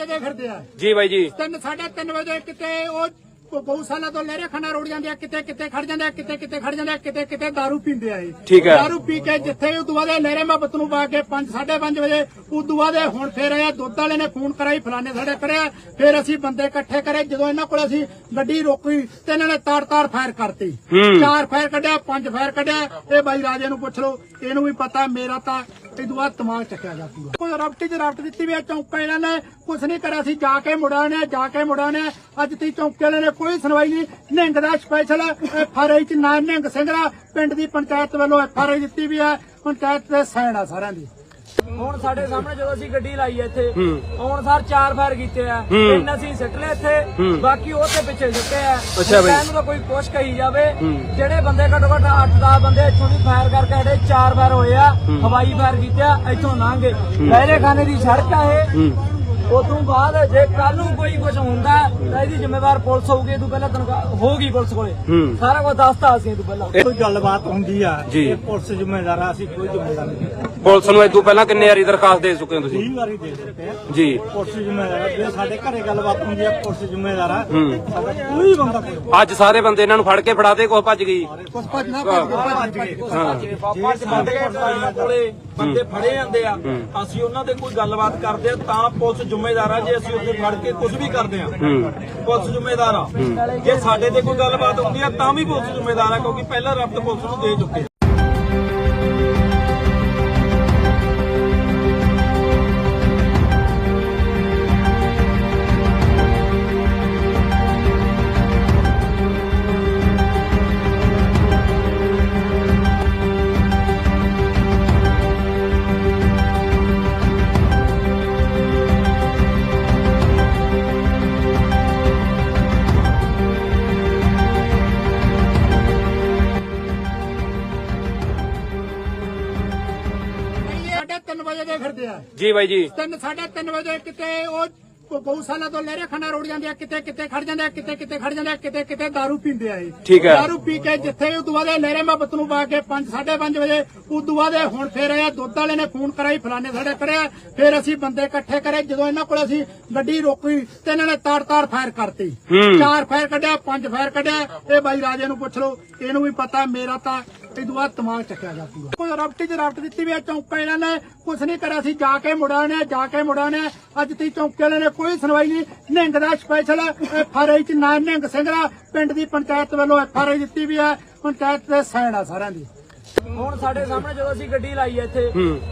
ਸਾਢੇ ਤਿੰਨ ਵਜੇ ਦੇ ਫਿਰਦੇ ਆ ਜੀ ਬਾਈ ਜੀ ਤਿੰਨ ਸਾਢੇ ਤਿੰਨ ਵਜੇ ਕਿਤੇ ਉਹ ਗਊਸ਼ਾਲਾ ਤੋਂ ਲਹਿਰੇ ਖਾਨਾ ਰੋੜ ਜਾਂਦੇ ਆ ਕਿਤੇ ਕਿਤੇ ਖੜ ਜਾਂਦੇ ਆ ਕਿਤੇ ਕਿਤੇ ਖੜ ਜਾਂਦੇ ਆ ਕਿਤੇ ਕਿਤੇ दारू ਪੀਂਦੇ ਆ ਇਹ ਠੀਕ ਹੈ। दारू ਪੀ ਕੇ ਜਿੱਥੇ ਉਹ ਦੁਆ ਦੇ ਲਹਿਰੇ ਮੁਹੱਬਤ ਨੂੰ ਪਾ ਕੇ 5 5:30 ਵਜੇ ਉਹ ਦੁਆ ਦੇ ਹੁਣ ਫੇਰ ਆਇਆ ਦੁੱਧ ਵਾਲੇ ਨੇ ਫੋਨ ਕਰਾਈ ਫਲਾਣੇ ਸਾਡੇ ਕਰਿਆ ਫਿਰ ਅਸੀਂ ਬੰਦੇ ਇਕੱਠੇ ਕਰੇ ਜਦੋਂ ਇਹਨਾਂ ਕੋਲ ਅਸੀਂ ਗੱਡੀ ਰੋਕੀ ਤੇ ਇਹਨਾਂ ਨੇ ਤਾਰ ਤਾਰ ਫਾਇਰ ਕਰਤੀ ਹੂੰ। ਚਾਰ ਫਾਇਰ ਕੱਢਿਆ ਪੰਜ ਫਾਇਰ ਕੱਢਿਆ ਇਹ ਬਾਈ ਰਾਜੇ ਨੂੰ ਪੁੱਛ ਲਓ ਇਹਨੂੰ ਵੀ ਪਤਾ ਮੇਰਾ ਤਾਂ ਇਹ ਦੁਆ ਦਿਮਾਗ ਚੱਕਿਆ ਜਾ ਪੂਰਾ। ਕੋਈ ਰਫਟੀ ਚ ਰਫਟ ਦਿੱਤੀ ਵੀ ਆ ਇਹਨਾਂ ਨੇ, ਕੁਛ ਨਹੀਂ ਕਰਿਆ ਸੀ, ਜਾ ਕੇ ਮੁੜਾਣੇ ਜਾ ਕੇ ਮੁੜਾਣੇ ਅੱਜ ਤੀ ਚੌਂਕੇ ਵਾਲੇ ਨੇ ਕੋਈ ਸੁਣਵਾਈ ਨਹੀਂ। ਨਿਹੰਗ ਦਾ ਸਪੈਸ਼ਲ ਐਫ ਆਰ ਆਈ ਚ ਨਾ ਨਿਹੰਗ ਸਿੰਘ ਦਾ। ਪਿੰਡ ਦੀ ਪੰਚਾਇਤ ਵੱਲੋਂ ਐਫ ਆਰ ਆਈ ਦਿੱਤੀ ਵੀ ਹੈ। ਪੰਚਾਇਤ ਦੇ ਸਾਈਨ ਆ ਸਾਰਿਆਂ ਦੀ। ਹੁਣ ਸਾਡੇ ਸਾਹਮਣੇ ਜਦੋਂ ਅਸੀਂ ਗੱਡੀ ਲਾਈ ਇੱਥੇ ਹੁਣ ਸਰ ਚਾਰ ਫਾਇਰ ਕੀਤੇ ਆ। ਤਿੰਨ ਅਸੀਂ ਸਿੱਟ ਲਏ ਇੱਥੇ ਬਾਕੀ ਉਹ ਤੇ ਪਿੱਛੇ ਸਿੱਟੇ ਆ। ਅੱਛਾ ਬਈ। ਇਹਨੂੰ ਤਾਂ ਕੋਈ ਕੋਸ਼ ਕਹੀ ਜਾਵੇ ਜਿਹੜੇ ਬੰਦੇ ਘੱਟੋ ਘੱਟ 8-10 ਬੰਦੇ ਇੱਥੋਂ ਦੀ ਫਾਇਰ ਕਰਕੇ ਸਾਡੇ ਚਾਰ ਫਾਇਰ ਹੋਏ ਆ ਹਵਾਈ ਫਾਇਰ ਕੀਤੇ ਆ ਇੱਥੋਂ ਲੰਘੇ। ਲਹਿਰੇ ਖਾਨੇ ਦੀ ਸੜਕ ਆ ਇਹ। ਉਦੋਂ ਬਾਅਦ ਜੇ ਕੱਲ ਨੂੰ ਕੋਈ ਕੁਝ ਹੁੰਦਾ ਤਾਂ ਇਹਦੀ ਜ਼ਿੰਮੇਵਾਰ ਪੁਲਿਸ ਹੋਊਗੀ ਤੋਂ ਪਹਿਲਾਂ ਤਨਖਾਹ ਹੋਊਗੀ ਪੁਲਿਸ ਕੋਲੇ। ਹੂੰ। ਸਾਰਾ ਕੁਝ ਦੱਸਤਾ ਅਸੀਂ ਤੋਂ ਪਹਿਲਾਂ। ਕੋਈ ਗੱਲਬਾਤ ਹੁੰਦੀ ਆ ਜੀ। ਇਹ ਪੁਲਿਸ ਜ਼ਿੰਮੇਦਾਰ ਆ ਅਸੀਂ ਕੋਈ ਜ਼ਿੰਮੇਦਾਰ ਨਹੀਂ। ਪੁਲਿਸ ਨੂੰ ਇਦੋਂ ਪਹਿਲਾਂ ਕਿੰਨੇ ਵਾਰੀ ਦਰਖਾਸਤ ਦੇ ਚੁੱਕੇ ਹੋ ਤੁਸੀਂ? 20 ਵਾਰੀ ਦੇ ਚੁੱਕੇ ਆ। ਜੀ। ਪੁਲਿਸ ਜ਼ਿੰਮੇਦਾਰ ਆ ਜੇ ਸਾਡੇ ਘਰੇ ਗੱਲਬਾਤ ਹੁੰਦੀ ਆ ਪੁਲਿਸ ਜ਼ਿੰਮੇਦਾਰ ਆ ਹੂੰ। ਸਾਡਾ ਕੋਈ ਬੰਦਾ ਕੋਈ ਅੱਜ ਸਾਰੇ ਬੰਦੇ ਇਹਨਾਂ ਨੂੰ ਫੜ ਕੇ ਫੜਾਤੇ ਕੁਛ ਭੱਜ ਗਈ। ਕੁਛ ਭੱਜਣਾ ਭੱਜ ਗਏ ਬਾਬਾ ਚ ਬੰਦੇ ਕੋਲੇ ਬੰਦੇ ਫੜੇ ਜਾਂਦੇ ਆ। ਅਸੀਂ ਉਹਨਾਂ ਦੇ ਕੋਈ ਗੱਲਬਾਤ ਕਰਦੇ ਆ ਤਾਂ ਪੁਲਿਸ ਜ਼ਿੰਮੇਦਾਰ ਆ ਜੇ ਅਸੀਂ ਉੱਥੇ ਫੜ ਕੇ ਕੁਝ ਵੀ ਕਰਦੇ ਆ। ਪੁਲਿਸ ਜ਼ਿੰਮੇਦਾਰ ਆ। ਜੇ ਸਾਡੇ ਤੇ ਕੋਈ ਗੱਲਬਾਤ ਹੁੰਦੀ ਆ ਤਾਂ ਵੀ ਪੁਲਿਸ ਜ਼ਿੰਮੇਦਾਰ ਆ ਕਿਉਂਕਿ ਪਹਿਲਾਂ ਰਫਤ ਪੁਲਿਸ ਨੂੰ ਦੇ ਚੁੱਕੇ ਵਜੇ ਦੇ ਫਿਰਦੇ ਆ। ਜੀ ਬਾਈ ਜੀ। ਤਿੰਨ ਸਾਢੇ ਤਿੰਨ ਵਜੇ ਕਿਤੇ ਉਹ ਗਊਸ਼ਾਲਾ ਤੋਂ ਲਹਿਰੇ ਖੰਡਾ ਰੋੜ ਜਾਂਦੇ ਆ ਕਿਤੇ ਕਿਤੇ ਖੜ ਜਾਂਦੇ ਆ ਕਿਤੇ ਕਿਤੇ ਖੜ ਜਾਂਦੇ ਆ ਕਿਤੇ ਕਿਤੇ दारू ਪੀਂਦੇ ਆ ਇਹ। ਦਾਰੂ ਪੀ ਕੇ ਜਿੱਥੇ ਉਹ ਦੁਆ ਦੇ ਲਹਿਰੇ ਮੱਬਤ ਪਾ ਕੇ 5:30 ਵਜੇ ਉਹ ਦੁਆ ਹੁਣ ਫੇਰ ਆਇਆ ਦੁੱਧ ਵਾਲੇ ਨੇ ਫੋਨ ਕਰਾਈ ਫਲਾਣੇ ਸਾਡੇ ਕਰਿਆ ਫੇਰ ਅਸੀਂ ਬੰਦੇ ਇਕੱਠੇ ਕਰੇ ਜਦੋਂ ਇਹਨਾਂ ਕੋਲ ਅਸੀਂ ਗੱਡੀ ਰੋਕੀ ਤੇ ਇਹਨਾਂ ਨੇ ਤਾੜ ਤਾੜ ਫਾਇਰ ਕਰਤੀ। ਚਾਰ ਫਾਇਰ ਕੱਢਿਆ ਪੰਜ ਫਾਇਰ ਕੱਢਿਆ ਇਹ ਬਾਈ ਰਾਜੇ ਨੂੰ ਪੁੱਛ ਲੋ ਇਹਨੂੰ ਵੀ ਪਤਾ ਮੇਰਾ ਤਾਂ ਇਹ ਦੁਆ ਦਿਮਾਗ ਚੱਕਿਆ ਜਾ ਪੂਰਾ। ਕੋਈ ਰਬਟੀ ਚ ਰਬਟ ਦਿੱਤੀ ਵੀ ਚੌਂਕਾ ਇਹਨਾਂ ਨੇ ਕੁਛ ਨਹੀਂ ਕਰਿਆ ਸੀ ਜਾ ਕੇ ਮੁੜਾਣੇ ਜਾ ਕੇ ਮੁੜਾਣੇ ਅੱਜ ਤੀ ਚੌਂਕੇ ਵਾਲੇ ਨੇ ਕੋਈ ਸੁਣਵਾਈ ਨਹੀਂ ਨਿਹੰਗ ਦਾ ਸਪੈਸ਼ਲ ਐਫ ਆਰ ਆਈ ਚ ਨਾ ਨਿਹੰਗ ਸਿੰਘ ਦਾ ਪਿੰਡ ਦੀ ਪੰਚਾਇਤ ਵੱਲੋਂ ਐਫ ਆਰ ਆਈ ਦਿੱਤੀ ਵੀ ਹੈ ਪੰਚਾਇਤ ਦੇ ਸਾਈਨ ਆ ਸਾਰਿਆਂ ਦੀ। ਹੁਣ ਸਾਡੇ ਸਾਹਮਣੇ ਜਦੋਂ ਅਸੀਂ ਗੱਡੀ ਲਾਈ ਐ ਇੱਥੇ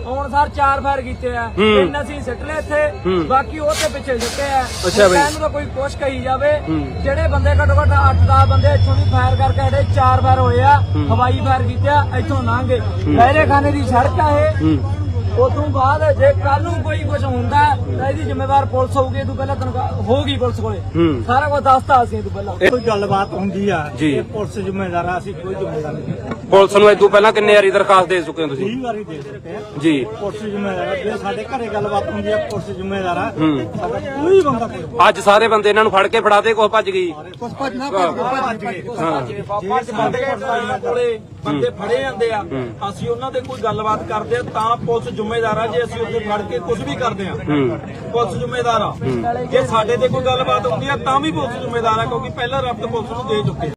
ਹੁਣ ਸਰ ਚਾਰ ਫਾਇਰ ਕੀਤੇ ਆ। ਤਿੰਨ ਅਸੀਂ ਸਿੱਟ ਲਏ ਇੱਥੇ ਬਾਕੀ ਉਹ ਤੇ ਪਿੱਛੇ ਸਿੱਟੇ ਆ। ਅੱਛਾ ਬਈ। ਇਹਨੂੰ ਤਾਂ ਕੋਈ ਕੋਸ਼ ਕਹੀ ਜਾਵੇ। ਜਿਹੜੇ ਬੰਦੇ ਘੱਟੋ ਘੱਟ 8-10 ਬੰਦੇ ਇੱਥੋਂ ਦੀ ਫਾਇਰ ਕਰਕੇ ਸਾਡੇ ਚਾਰ ਫਾਇਰ ਹੋਏ ਆ ਹਵਾਈ ਫਾਇਰ ਕੀਤੇ ਆ ਇੱਥੋਂ ਲੰਘੇ ਲਹਿਰੇ ਖਾਨੇ ਦੀ ਸੜਕ ਆ ਇਹ। ਉਦੋਂ ਬਾਅਦ ਜੇ ਕੱਲ ਨੂੰ ਕੋਈ ਕੁਝ ਹੁੰਦਾ ਤਾਂ ਇਹਦੀ ਜ਼ਿੰਮੇਵਾਰ ਪੁਲਿਸ ਹੋਊਗੀ ਤੋਂ ਪਹਿਲਾਂ ਤਨਖਾਹ ਹੋਊਗੀ ਪੁਲਿਸ ਕੋਲੇ। ਸਾਰਾ ਕੁਝ ਦੱਸਤਾ ਅਸੀਂ ਤੋਂ ਪਹਿਲਾਂ। ਕੋਈ ਗੱਲਬਾਤ ਹੁੰਦੀ ਆ ਜੀ। ਇਹ ਪੁਲਿਸ ਜ਼ਿੰਮੇਦਾਰ ਆ ਅਸੀਂ ਕੋਈ ਜ਼ਿੰਮੇਦਾਰ ਨਹੀਂ। ਪੁਲਿਸ ਨੂੰ ਇਦੋਂ ਪਹਿਲਾਂ ਕਿੰਨੇ ਵਾਰੀ ਦਰਖਾਸਤ ਦੇ ਚੁੱਕੇ ਹੋ ਤੁਸੀਂ? 20 ਵਾਰੀ ਦੇ ਚੁੱਕੇ ਆ। ਜੀ। ਪੁਲਿਸ ਜ਼ਿੰਮੇਦਾਰ ਆ ਜੇ ਸਾਡੇ ਘਰੇ ਗੱਲਬਾਤ ਹੁੰਦੀ ਆ ਪੁਲਿਸ ਜ਼ਿੰਮੇਦਾਰ ਆ। ਸਾਡਾ ਕੋਈ ਬੰਦਾ ਕੋਈ ਅੱਜ ਸਾਰੇ ਬੰਦੇ ਇਹਨਾਂ ਨੂੰ ਫੜ ਕੇ ਫੜਾਤੇ ਕੁਛ ਭੱਜ ਗਈ। ਕੁਛ ਭੱਜਣਾ ਭੱਜ ਗਏ ਬਾਬਾ ਚ ਬੰਦੇ ਕੋਲੇ ਬੰਦੇ ਫੜੇ ਜਾਂਦੇ ਆ। ਅਸੀਂ ਉਹਨਾਂ ਦੇ ਕੋਈ ਗੱਲਬਾਤ ਕਰਦੇ ਆ ਤਾਂ ਪੁਲਿਸ ਜ਼ਿੰਮੇਦਾਰ ਆ ਜੇ ਅਸੀਂ ਉੱਥੇ ਫੜ ਕੇ ਕੁਝ ਵੀ ਕਰਦੇ ਆ ਪੁਲਿਸ ਜ਼ਿੰਮੇਦਾਰ ਆ ਜੇ ਸਾਡੇ ਤੇ ਕੋਈ ਗੱਲਬਾਤ ਹੁੰਦੀ ਆ ਤਾਂ ਵੀ ਪੁਲਿਸ ਜ਼ਿੰਮੇਦਾਰ ਆ ਕਿਉਂਕਿ ਪਹਿਲਾਂ ਰਫਤ ਪੁਲਿਸ ਨੂੰ ਦੇ ਚੁੱਕੇ।